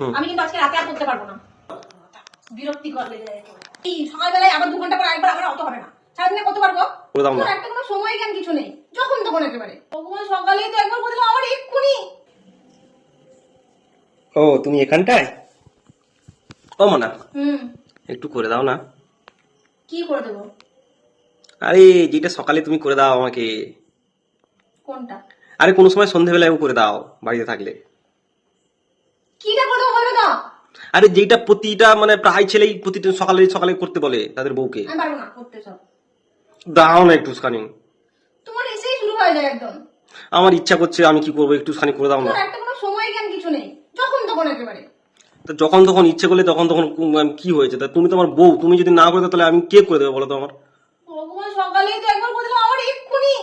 আমি কিন্তু আজকে রাতে আর করতে পারব না। বিরক্তি করলে এই সকালবেলায় আবার দু ঘণ্টা পর একবার আবার অত হবে না। সারাদিনে কত পারব? একটা কোনো সময় জ্ঞান কিছু নেই। যখন তখন একেবারে। ভগবান সকালেই তো একবার বলল আমার এক্ষুনি। ও তুমি এখানটায়? ও মনা। হুম। একটু করে দাও না। কি করে দেবো? আরে যেটা সকালে তুমি করে দাও আমাকে। কোনটা? আরে কোনো সময় সন্ধেবেলায় করে দাও বাড়িতে থাকলে। কিটা করে দেবো বলবে তো? আরে যেটা প্রতিটা মানে প্রায় ছেলেই প্রতিটা সকালে সকালে করতে বলে তাদের বউকে। আমি পারব না করতে সব দাও না একটুখানি তোমার এসেই শুরু হয়ে যায় একদম। আমার ইচ্ছা করছে আমি কি করব একটুখানি করে দাও না। একটা কোনো সময় জ্ঞান কিছু নেই যখন তখন একেবারে। তো যখন তখন ইচ্ছে করলে তখন তখন উম, কি হয়েছে? তা তুমি তো আমার বউ তুমি যদি না করে দাও তাহলে আমি কে করে দেবো বলো তো আমার? ভগবান সকালেই তো একবার বলল আমার এক্ষুনি।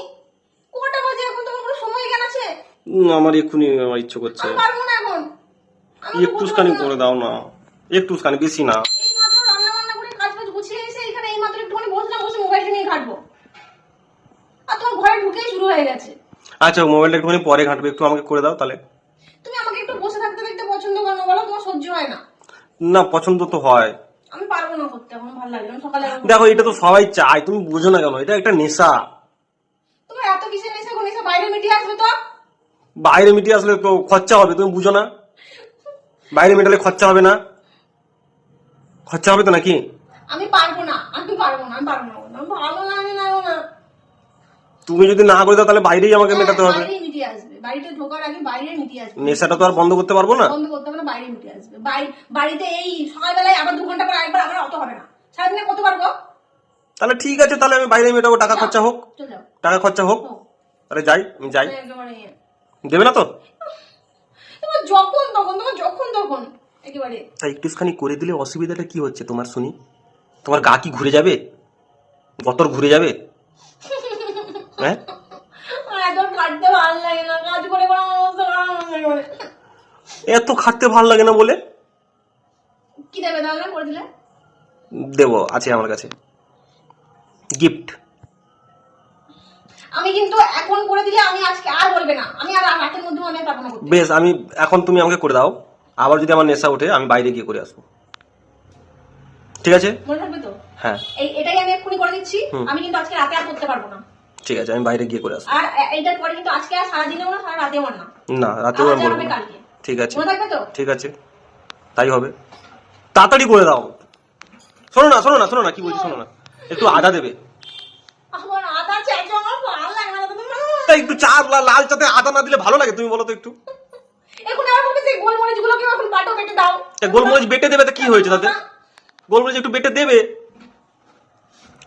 কটা বাজে এখন? তোমার কোনো সময় জ্ঞান আছে? উম, আমার এক্ষুনি আমার ইচ্ছে করছে। আমি পারব না এখন। একটুখানি করে দাও না। একটুখানি বেশি না। আচ্ছা মোবাইলটা একটুখানি পরে ঘাঁটবে একটু আমাকে করে দাও তাহলে। তুমি আমাকে একটু বসে থাকতে দেখতে পছন্দ করো না বলো তোমার সহ্য হয় না। না পছন্দ তো হয়। আমি পারব না করতে এখন ভালো লাগে না সকালে দেখো এটা তো সবাই চায় তুমি বুঝো না কেন এটা একটা নেশা। তোমার এত কিসের নেশা নেশা বাইরে মিটিয়ে আসবে তো? বাইরে মিটিয়ে আসলে তো খরচা হবে তুমি বুঝো না? বাইরে মেটালে খরচা হবে না? খরচা হবে তো নাকি? আমি পারব না আমি পারব না আমি পারব না ভালো না না। তুমি যদি না করে দাও তাহলে বাইরেই আমাকে মেটাতে হবে। বাড়িতে ঢোকার আগে বাইরে মিটিয়ে আসবে। নেশাটা তো আর বন্ধ করতে পারব না? বন্ধ করতে না বাইরে মিটিয়ে আসবে। বাড়িতে এই সকালবেলায় আবার দু ঘণ্টা পর একবার আবার অত হবে না। সারাদিনে কত পারব তাহলে ঠিক আছে তাহলে আমি বাইরে মেটাবো টাকা খরচা হোক। টাকা খরচা হোক। তাহলে যাই আমি যাই। একেবারে ইয়ে। দেবে না তো? যখন তখন তোমার যখন তখন একেবারে। তাই একটুখানি করে দিলে অসুবিধাটা কি হচ্ছে তোমার শুনি? তোমার গা কি ঘুরে যাবে? গতর ঘুরে যাবে? হ্যাঁ? এত ভালো লাগে না কাজ করে করে আমার অবস্থা খারাপ যায় একেবারে। এত খাটতে ভালো লাগে না বলে? কি দেবে তাহলে? করে দিলে। দেবো আছে আমার কাছে। গিফট আমি কিন্তু এখন করে দিলে আমি আজকে আর বলবে না। আমি আর রাতের মধ্যে আমি না বেশ আমি এখন তুমি আমাকে করে দাও। আবার যদি আমার নেশা ওঠে আমি বাইরে গিয়ে করে আসব। ঠিক আছে? মনে থাকবে তো? হ্যাঁ। এই এটাই আমি এক্ষুনি করে দিচ্ছি। আমি কিন্তু আজকে রাতে আর করতে পারব না। ঠিক আছে আমি বাইরে গিয়ে করে আসব। আর পরে কিন্তু আজকে আর সারাদিনেও না সারা রাতেও না। না রাতেও আমি বলব ঠিক আছে। মনে থাকবে তো? ঠিক আছে। তাই হবে। তাড়াতাড়ি করে দাও। শোনো না শোনো না শোনো না কি বলছি শোনো না। একটু আদা দেবে। আমার আদা চাইছো আমার তাই একটু চা লাল চাতে আদা না দিলে ভালো লাগে তুমি বলো তো একটু। এখন আমার বলবে সেই গোলমরিচ গুলোকে এখন বাটো কেটে দাও। তা গোলমরিচ বেটে দেবে তো কি হয়েছে তাতে? গোলমরিচ একটু বেটে দেবে।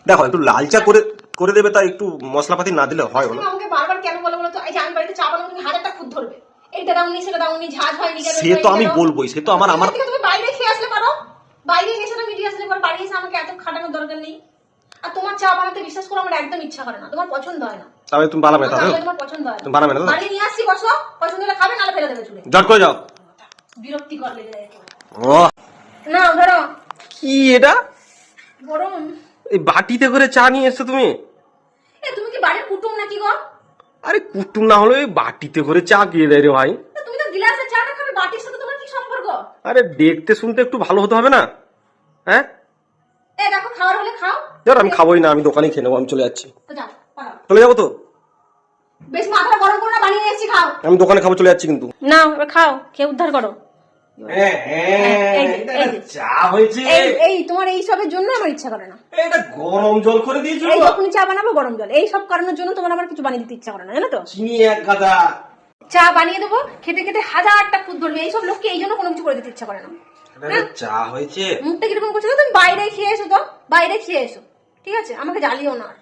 দেখো একটু লাল চা করে করে দেবে তাই একটু মশলাপাতি না দিলে হয় বলো। আমাকে বারবার কেন বলো বলো তো? এই যে আমি বাড়িতে চা বানাবো তুমি হাজারটা খুদ ধরবে। এইটা দাওনি সেটা দাওনি ঝাঁজ হয়নি কেন সে তো আমি বলবোই সে তো আমার আমার তুমি বাইরে খেয়ে আসলে পারো। বাইরে গেছে না মিটিয়ে আসলে পারো বাড়ি এসে আমাকে এত খাটানোর দরকার নেই। আর তোমার চা বানাতে বিশ্বাস করো আমার একদম ইচ্ছা করে না। তোমার পছন্দ হয় না। তবে তুমি বানাবে তাহলে? তাহলে তোমার পছন্দ হয় তুমি বানাবে না নিয়ে আসছি বসো। পছন্দ হলে খাবে ফেলে দেবে চুলে। জট করে যাও। বিরক্তি করলে ও। না ধরো। কি এটা? গরম। এই বাটিতে করে চা নিয়ে এসছো তুমি? এ তুমি কি বাড়ির কুটুম নাকি গো? আরে কুটুম না হলে ওই বাটিতে করে চা দিয়ে দেয় রে ভাই? তুমি তো গিলাসে চা না খাবে বাটির সাথে তোমার কি সম্পর্ক? আরে দেখতে শুনতে একটু ভালো হতে হবে না? হ্যাঁ? এ দেখো খাওয়ার হলে খাও। ধর আমি খাবোই না আমি দোকানে খেয়ে নেব আমি চলে যাচ্ছি। তো যাও পালাও। চলে যাব তো? বেশ মাথাটা গরম করে না বানিয়ে খাও। আমি দোকানে খাব চলে যাচ্ছি কিন্তু। না এবার খাও খেয়ে উদ্ধার করো। হ্যাঁ, এই যে, এটা এই যে। চা হয়েছে। এই এই তোমার এই সবের জন্য আমার ইচ্ছা করে না। এটা গরম জল করে দিয়েছিল এই যখনই চা বানাবো গরম জল। এই সব কারণের জন্য তোমার আমার কিছু বানিয়ে দিতে ইচ্ছা করে না জানো তো? চিনি এক গাদা। চা বানিয়ে দেবো খেতে খেতে হাজারটা খুদ ধরবে। এইসব লোককে এই জন্য কোনো কিছু করে দিতে ইচ্ছা করে না। চা হয়েছে। মুখটা কীরকম করছে তুমি বাইরে খেয়ে এসো তো। বাইরে খেয়ে এসো। ঠিক আছে? আমাকে জ্বালিও না।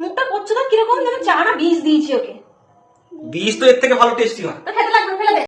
মুখটা করছ তো? কীরকম যেন চা না বীজ দিয়েছি ওকে। বীজ তো এর থেকে ভালো টেস্টি হয়।